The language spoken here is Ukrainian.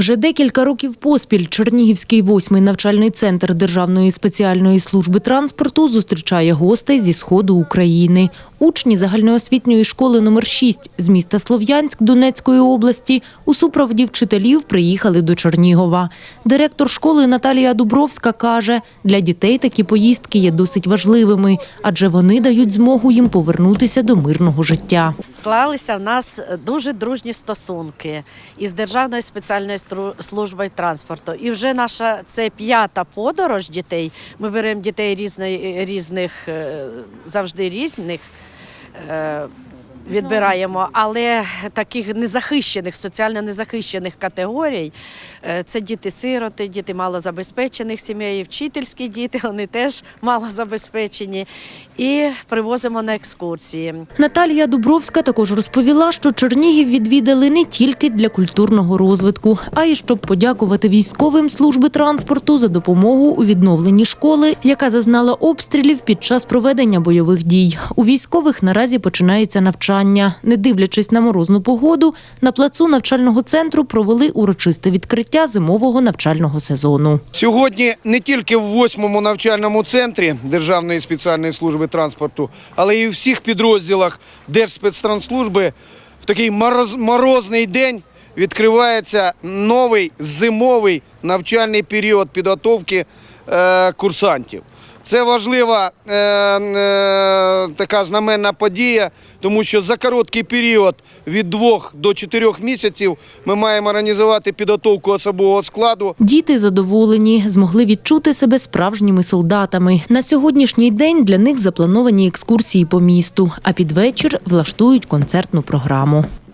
Вже декілька років поспіль Чернігівський восьмий навчальний центр Державної спеціальної служби транспорту зустрічає гостей зі сходу України. Учні загальноосвітньої школи номер 6 з міста Слов'янськ Донецької області у супроводі вчителів приїхали до Чернігова. Директор школи Наталія Дубровська каже, для дітей такі поїздки є досить важливими, адже вони дають змогу їм повернутися до мирного життя. Склалися в нас дуже дружні стосунки із Державною спеціальною службою транспорту. І вже наша це п'ята подорож дітей. Ми беремо дітей різної, різних, е, завжди різних. Е, Відбираємо, але таких незахищених, соціально незахищених категорій е, це діти-сироти, діти малозабезпечених сімей, вчительські діти, вони теж малозабезпечені. І привозимо на екскурсії. Наталія Дубровська також розповіла, що Чернігів відвідали не тільки для культурного розвитку, а й щоб подякувати військовим служби транспорту за допомогу у відновленні школи, яка зазнала обстрілів під час проведення бойових дій. У військових наразі починається навчання. Не дивлячись на морозну погоду, на плацу навчального центру провели урочисте відкриття зимового навчального сезону. Сьогодні не тільки в восьмому навчальному центрі Державної спеціальної служби транспорту, але і в всіх підрозділах Держспецтранслужби в такий мороз- морозний день відкривається новий зимовий навчальний період підготовки е, курсантів. Це важлива е, е, така знаменна подія, тому що за короткий період від двох до чотирьох місяців ми маємо організувати підготовку особового складу Діти задоволені, змогли відчути себе справжніми солдатами. На сьогоднішній день для них заплановані екскурсії по місту, а під вечір влаштують концертну програму.